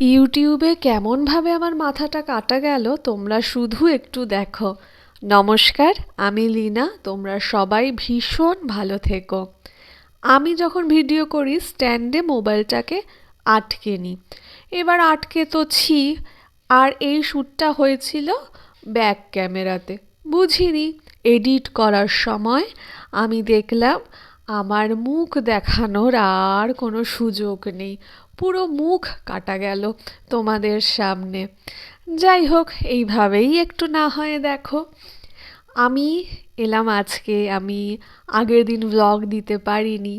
ইউটিউবে কেমনভাবে আমার মাথাটা কাটা গেল, তোমরা শুধু একটু দেখো। নমস্কার, আমি লীনা, তোমরা সবাই ভীষণ ভালো থেকো। আমি যখন ভিডিও করি, স্ট্যান্ডে মোবাইলটাকে আটকে নিই। এবার আটকে তো ছি, আর এই শ্যুটটা হয়েছিল ব্যাক ক্যামেরাতে। বুঝিনি, এডিট করার সময় আমি দেখলাম, আমার মুখ দেখানোর আর কোনো সুযোগ নেই। পুরো মুখ কাটা গেল তোমাদের সামনে। যাই হোক, এইভাবেই একটু না হয় দেখো। আমি এলাম আজকে, আমি আগের দিন ব্লগ দিতে পারিনি।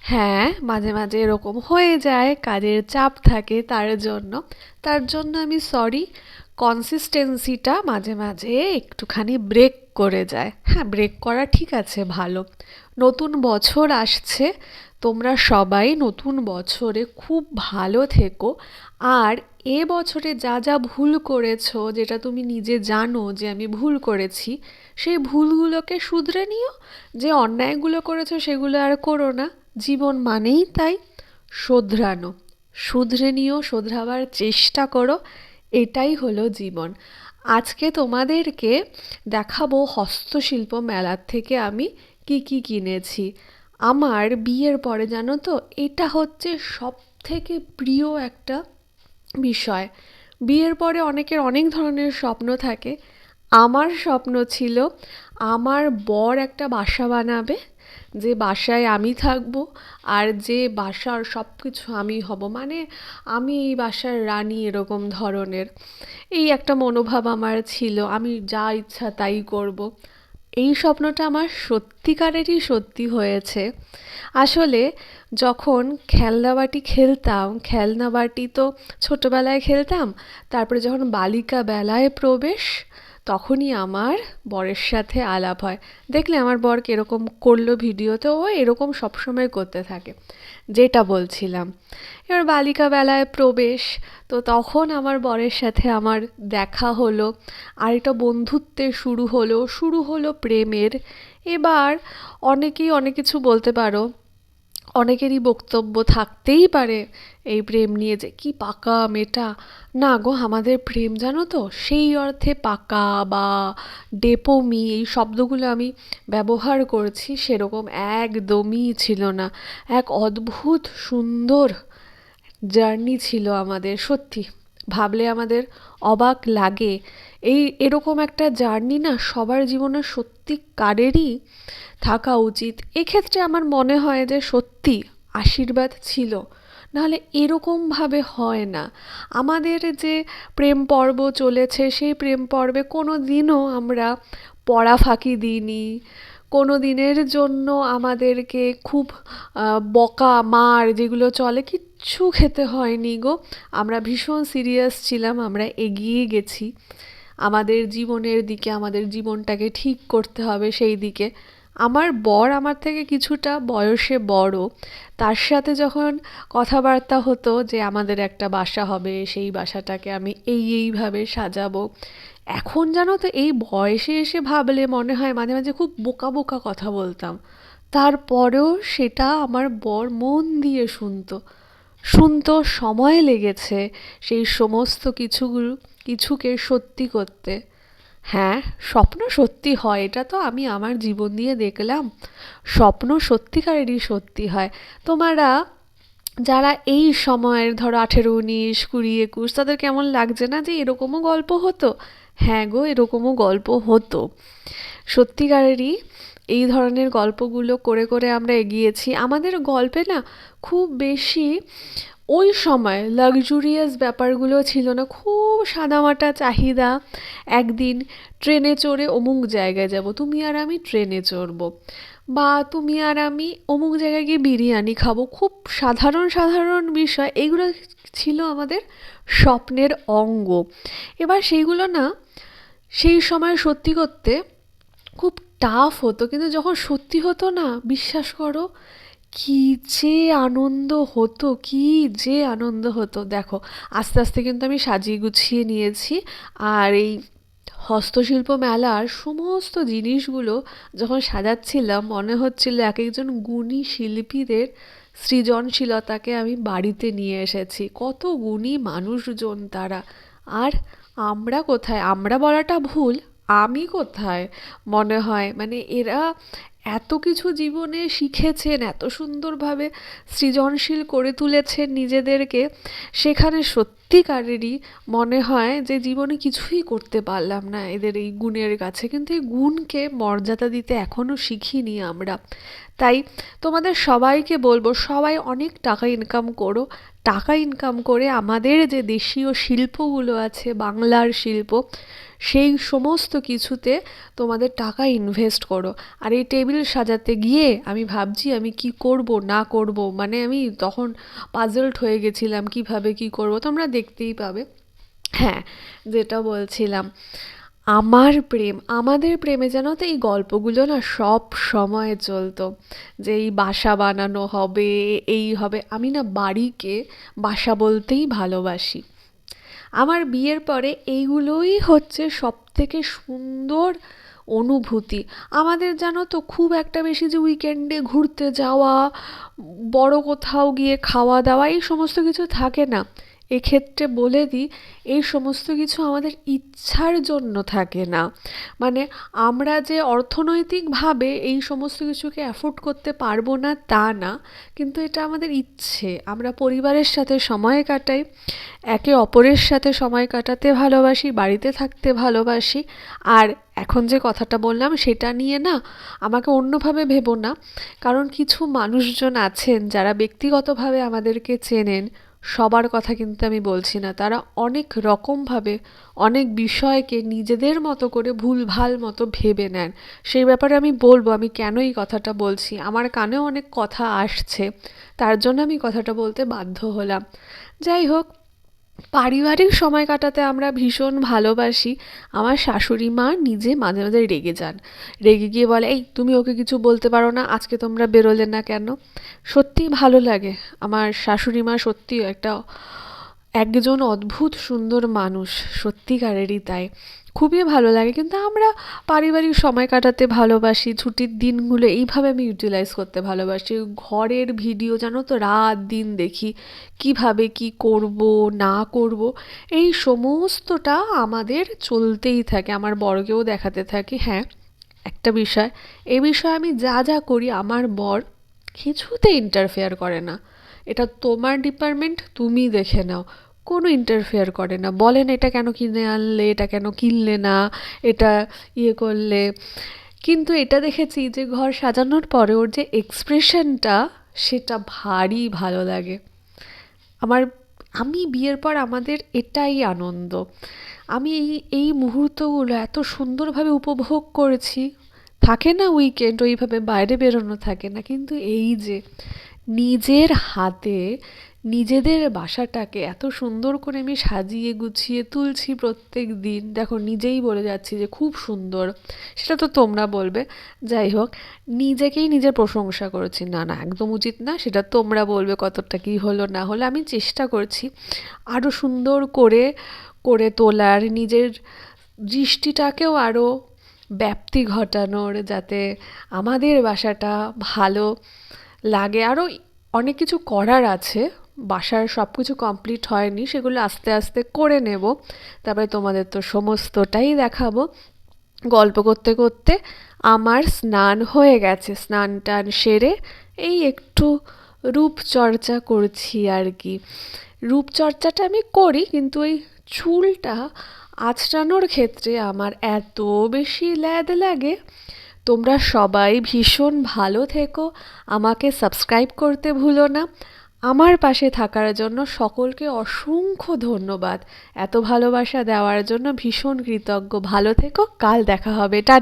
হ্যাঁ মাঝে মাঝে এরকম হয়ে যায়, কাজের চাপ থাকে তার জন্য। তার জন্য আমি সরি কনসিস্টেন্সিটা মাঝে মাঝে একটুখানি ব্রেক করে যায়। হ্যাঁ ব্রেক করা ঠিক আছে, ভালো। নতুন বছর আসছে, তোমরা সবাই নতুন বছরে খুব ভালো থেকো। আর এ বছরে যা যা ভুল করেছ, যেটা তুমি নিজে জানো যে আমি ভুল করেছি, সেই ভুলগুলোকে শুধরে নিও। যে অন্যায়গুলো করেছ, সেগুলো আর করো না। জীবন মানেই তাই, শোধরানো। শুধরে নিও, শোধরাবার চেষ্টা করো। এটাই হলো জীবন। আজকে তোমাদেরকে দেখাবো হস্তশিল্প মেলার থেকে আমি কি কি কিনেছি। আমার বিয়ের পরে জানো তো, এটা হচ্ছে সব থেকে প্রিয় একটা বিষয়। বিয়ের পরে অনেকের অনেক ধরনের স্বপ্ন থাকে। আমার স্বপ্ন ছিল আমার বর একটা বাসা বানাবে যে বাসায় আমি থাকব আর যে বাসার সব কিছু আমি হব। মানে আমি এই বাসার রানী এরকম ধরনের। এই একটা মনোভাব আমার ছিল, আমি যা ইচ্ছা তাই করব। এই স্বপ্নটা আমার সত্যিকারেরই সত্যি হয়েছে। আসলে যখন খেলনাবাটি খেলতাম খেলনাবাটি তো ছোটোবেলায় খেলতাম, তারপরে যখন বালিকা বেলায় প্রবেশ তখনই আমার বরের সাথে আলাপ হয়। দেখলে আমার বর কীরকম করল ভিডিওতে ও এরকম সবসময় করতে থাকে, যেটা বলছিলাম। এবার বালিকা বেলায় প্রবেশ, তো তখন আমার বরের সাথে আমার দেখা হলো, আর একটা বন্ধুত্বের শুরু হলো। শুরু হলো প্রেমের। এবার অনেকেই অনেক কিছু বলতে পারো অনেকেরই বক্তব্য থাকতেই পারে এই প্রেম নিয়ে যে কি পাকা মেটা না গো, আমাদের প্রেম জানো তো? সেই অর্থে পাকা বা ডেপোমি, এই শব্দগুলো আমি ব্যবহার করছি, সেরকম একদমই ছিল না। এক অদ্ভুত, সুন্দর জার্নি ছিল আমাদের, সত্যি। ভাবলে আমাদের অবাক লাগে। এই এরকম একটা জার্নি না সবার জীবনে সত্যিকারেরই থাকা উচিত। এক্ষেত্রে আমার মনে হয় যে সত্যি আশীর্বাদ ছিল। নাহলে এরকমভাবে হয় না। আমাদের যে প্রেম পর্ব চলেছে, সেই প্রেম পর্বে কোনো দিনও আমরা পড়া ফাঁকি দিইনি। কোনো দিনের জন্য আমাদেরকে খুব বকা, মার যেগুলো চলে কিচ্ছু খেতে হয়নি গো। আমরা ভীষণ সিরিয়াস ছিলাম, আমরা এগিয়ে গেছি। আমাদের জীবনের দিকে, আমাদের জীবনটাকে ঠিক করতে হবে সেই দিকে। আমার বর আমার থেকে কিছুটা বয়সে বড়। তার সাথে যখন কথাবার্তা হতো যে আমাদের একটা বাসা হবে, সেই বাসাটাকে আমি এই এইভাবে সাজাবো। এখন জানো তো এই বয়সে এসে ভাবলে মনে হয় মাঝে মাঝে খুব বোকা বোকা কথা বলতাম। তারপরেও সেটা আমার বর মন দিয়ে শুনতো। শুনতো, সময় লেগেছে সেই সমস্ত কিছুগুলো। কিছুকে সত্যি করতে। হ্যাঁ স্বপ্ন সত্যি হয়, এটা তো আমি আমার জীবন দিয়ে দেখলাম। স্বপ্ন সত্যিকারেরই সত্যি হয়। তোমারা যারা এই সময়ের ধরো আঠেরো, উনিশ, কুড়ি, একুশ, তাদের কেমন লাগছে না যে এরকমও গল্প হতো? হ্যাঁ গো, এরকমও গল্প হতো। সত্যিকারেরই এই ধরনের গল্পগুলো করে করে আমরা এগিয়েছি। আমাদের গল্পে না খুব বেশি ওই সময় লাক্সুরিয়াস ব্যাপারগুলো ছিল না, খুব সাদামাটা চাহিদা। একদিন ট্রেনে চড়ে অমুক জায়গায় যাব, তুমি আর আমি ট্রেনে চড়বো। বা তুমি আর আমি অমুক জায়গায় গিয়ে বিরিয়ানি খাব, খুব সাধারণ সাধারণ বিষয়। এগুলো ছিল আমাদের স্বপ্নের অঙ্গ। এবার সেইগুলো না সেই সময় সত্যি করতে খুব টাফ হতো, কিন্তু যখন সত্যি হতো না, বিশ্বাস করো, কী যে আনন্দ হতো, কী যে আনন্দ হতো। দেখো, আস্তে আস্তে কিন্তু আমি সাজিয়ে গুছিয়ে নিয়েছি, আর এই হস্তশিল্প মেলার সমস্ত জিনিসগুলো যখন সাজাচ্ছিলাম, মনে হচ্ছিল এক একজন গুণী শিল্পীদের সৃজনশীলতাকে আমি বাড়িতে নিয়ে এসেছি। কত গুণী মানুষজন তারা। আর আমরা কোথায়? আমরা বলাটা ভুল আমি কোথায়? মনে হয় মানে এরা এত কিছু জীবনে শিখেছেন, এত সুন্দরভাবে সৃজনশীল করে তুলেছেন নিজেদেরকে, সেখানে সত্যিকারেরই মনে হয় যে জীবনে কিছুই করতে পারলাম না এদের এই গুণের কাছে। কিন্তু এই গুণকে মর্যাদা দিতে এখনও শিখিনি আমরা। তাই তোমাদের সবাইকে বলব, সবাই অনেক টাকা ইনকাম করো। টাকা ইনকাম করে আমাদের যে দেশীয় শিল্পগুলো আছে, বাংলার শিল্প, সেই সমস্ত কিছুতে তোমাদের টাকা ইনভেস্ট করো। আর এই টেবিল সাজাতে গিয়ে আমি ভাবছি আমি কি করব, না করব মানে আমি তখন পাজলড হয়ে গেছিলাম কীভাবে কি করব। তোমরা দেখতেই পাবে। হ্যাঁ যেটা বলছিলাম, আমার প্রেম, আমাদের প্রেমে যেন তো এই গল্পগুলো না সব সময় চলতো, যে এই বাসা বানানো হবে, এই হবে। আমি না বাড়িকে বাসা বলতেই ভালোবাসি। আমার বিয়ের পরে এইগুলোই হচ্ছে সব থেকে সুন্দর অনুভূতি। আমাদের জানো তো খুব একটা বেশি যে উইকেন্ডে ঘুরতে যাওয়া, বড় কোথাও গিয়ে খাওয়া দাওয়া এই সমস্ত কিছু থাকে না। এক্ষেত্রে বলে দিই, এই সমস্ত কিছু আমাদের ইচ্ছার জন্য থাকে না। মানে আমরা যে অর্থনৈতিকভাবে এই সমস্ত কিছুকে অ্যাফোর্ড করতে পারব না, তা না। কিন্তু এটা আমাদের ইচ্ছে। আমরা পরিবারের সাথে সময় কাটাই, একে অপরের সাথে সময় কাটাতে ভালোবাসি, বাড়িতে থাকতে ভালোবাসি। আর এখন যে কথাটা বললাম, সেটা নিয়ে না আমাকে অন্যভাবে ভেবো না। কারণ কিছু মানুষজন আছেন যারা ব্যক্তিগতভাবে আমাদেরকে চেনেন সবার কথা কিন্তু আমি বলছি না। তারা অনেক রকমভাবে অনেক বিষয়কে নিজেদের মতো করে ভুলভাল মতো ভেবে নেন। সেই ব্যাপারে আমি বলব, আমি কেন এই কথাটা বলছি? আমার কানেও অনেক কথা আসছে। তার জন্য আমি কথাটা বলতে বাধ্য হলাম। যাই হোক পারিবারিক সময় কাটাতে আমরা ভীষণ ভালোবাসি। আমার শাশুড়ি মা নিজে মাঝে মাঝে রেগে যান। রেগে গিয়ে বলে, এই, তুমি ওকে কিছু বলতে পারো না, আজকে তোমরা বেরোলে না কেন? সত্যিই ভালো লাগে। আমার শাশুড়ি মা সত্যি একটা, একজন অদ্ভুত সুন্দর মানুষ, সত্যিকারেরই তাই। খুবই ভালো লাগে। কিন্তু আমরা পারিবারিক সময় কাটাতে ভালোবাসি, ছুটির দিনগুলো এইভাবে আমি ইউটিলাইজ করতে ভালোবাসি। ঘরের ভিডিও জানো তো, রাত দিন দেখি কীভাবে কি করব, না করব, এই সমস্তটা আমাদের চলতেই থাকে। আমার বড়কেও দেখাতে থাকি। হ্যাঁ একটা বিষয়, এ বিষয়ে আমি যা যা করি আমার বর কিছুতে ইন্টারফেয়ার করে না। এটা তোমার ডিপার্টমেন্ট তুমি দেখে নাও। কোনো ইন্টারফেয়ার করে না। বলেন এটা কেন কিনে আনলে, এটা কেন কিনলে না, এটা ইয়ে করলে। কিন্তু এটা দেখেছি যে ঘর সাজানোর পরে ওর যে এক্সপ্রেশনটা সেটা ভারী ভালো লাগে। আমার, আমি বিয়ের পর আমাদের এটাই আনন্দ। আমি এই এই মুহূর্তগুলো এত সুন্দরভাবে উপভোগ করেছি। থাকে না উইকেন্ড ওইভাবে বাইরে বেরোনো থাকে না। কিন্তু এই যে নিজের হাতে নিজেদের বাসাটাকে এত সুন্দর করে আমি সাজিয়ে গুছিয়ে তুলছি প্রত্যেক দিন। দেখো, নিজেই বলে যাচ্ছি যে খুব সুন্দর। সেটা তো তোমরা বলবে। যাই হোক, নিজেকেই নিজের প্রশংসা করেছি। না না, একদম উচিত না, সেটা তোমরা বলবে কতটা কী হলো, না হলো, আমি চেষ্টা করছি আরও সুন্দর করে করে তোলার, নিজের দৃষ্টিটাকেও আরও ব্যাপ্তি ঘটানোর, যাতে আমাদের বাসাটা ভালো লাগে। আরও অনেক কিছু করার আছে। বাসার সব কিছু কমপ্লিট হয়নি, সেগুলো আস্তে আস্তে করে নেব। তারপরে তোমাদের তো সমস্তটাই দেখাবো। গল্প করতে করতে আমার স্নান হয়ে গেছে। স্নান টান সেরে এই একটু রূপচর্চা করছি আর কি। রূপচর্চাটা আমি করি, কিন্তু ওই চুলটা আঁচড়ানোর ক্ষেত্রে আমার এত বেশি ল্যাদ লাগে তোমরা সবাই ভীষণ ভালো থেকো। আমাকে সাবস্ক্রাইব করতে ভুলো না। আমার পাশে থাকার জন্য সকলকে অসংখ্য ধন্যবাদ। এত ভালোবাসা দেওয়ার জন্য ভীষণ কৃতজ্ঞ। ভালো থেকো। কাল দেখা হবে। টা